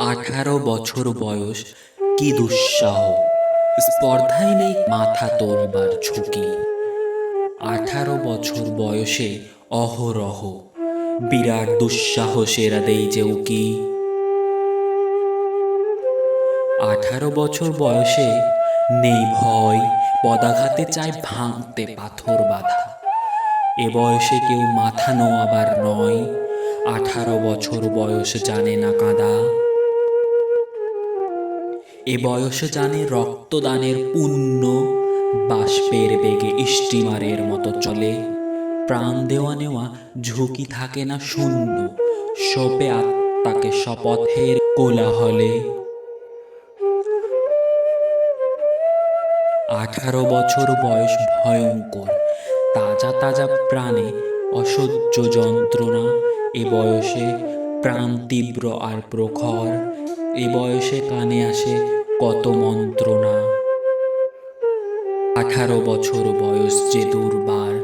আঠারো বছর বয়স, কি দুঃসাহ। স্পর্ধায় নেই মাথা তোলবার ঝুঁকি। আঠারো বছর বয়সে অহরহ, বিরাট দুঃসাহসেরা দেই যে উকি। আঠারো বছর বয়সে নেই ভয়, পদাঘাতে চায় ভাঙতে পাথর বাধা। এ বয়সে কেউ মাথা নোয়াবার নয়, আঠারো বছর বয়স জানে না কাদা। এ বয়সে জানে রক্তদানের পুণ্য বাষ্পের বেগে স্টিমারের মতো চলে। প্রাণ দেওয়া নেওয়া ঝুঁকি থাকে না শূন্য। সোপে আত্মাকে শপথের কোলাহলে। আঠারো বছর বয়স ভয়ঙ্কর। তাজা তাজা প্রাণে অসহ্য যন্ত্রণা। এ বয়সে প্রাণ তীব্র আর প্রখর। এ বয়সে কানে আসে কত মন্ত্রণা। আঠারো বছর বয়স যে দুর্বার,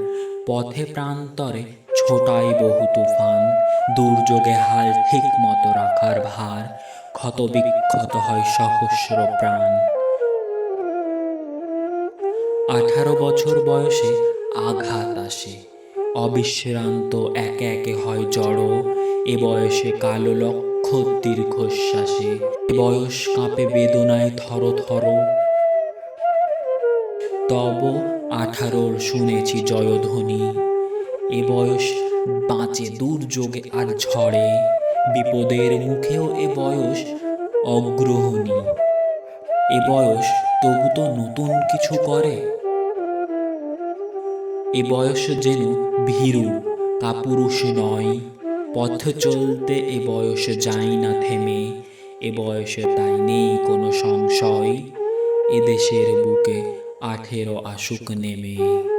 পথে প্রান্তরে ছোটাই বহু তুফান, দুর্যোগে হাল ঠিক মতো রাখার ভার, ক্ষত বিক্ষত হয় সহস্র প্রাণ। আঠারো বছর বয়সে আঘাত আসে, অবিশ্রান্ত একে একে হয় জড়ো, এ বয়সে কালো লক্ষ দীর্ঘশ্বাসে। বয়স কাঁপে বেদনায় থর থর তব আঠারোর শুনেছি জয়ধ্বনি। এ বয়স বাঁচে দুর্যোগে আর ঝড়ে। বিপদের মুখেও এ বয়স অগ্রহণী। এ বয়স তবু তো নতুন কিছু করে। এ বয়স যেন ভীরু কাপুরুষ নয়। পথ চলতে এ বয়স যাই না থেমে, এ বয়সে তাই নেই কোনো সংশয়। এদেশের দেশের বুকে আঠেরো আসুক নেমে।